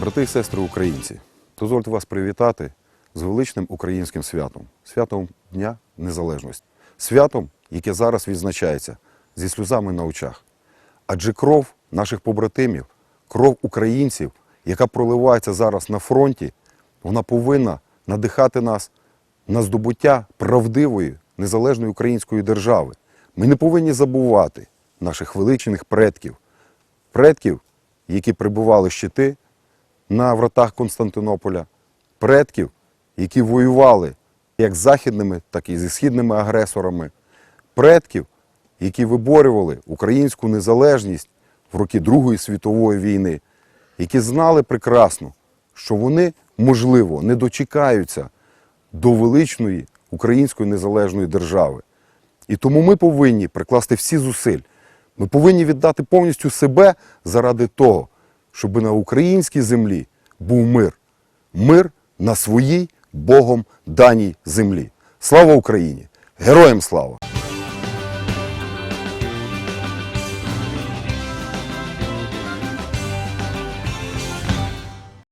Брати і сестри українці, дозвольте вас привітати з величним українським святом, святом Дня Незалежності, святом, яке зараз відзначається зі сльозами на очах. Адже кров наших побратимів, кров українців, яка проливається зараз на фронті, вона повинна надихати нас на здобуття правдивої незалежної української держави. Ми не повинні забувати наших величних предків, предків, які прибували щити на вратах Константинополя, предків, які воювали як з західними, так і зі східними агресорами, предків, які виборювали українську незалежність в роки Другої світової війни, які знали прекрасно, що вони, можливо, не дочекаються до величної української незалежної держави. І тому ми повинні прикласти всі зусиль. Ми повинні віддати повністю себе заради того, щоб на українській землі був мир. Мир на своїй Богом даній землі. Слава Україні! Героям слава!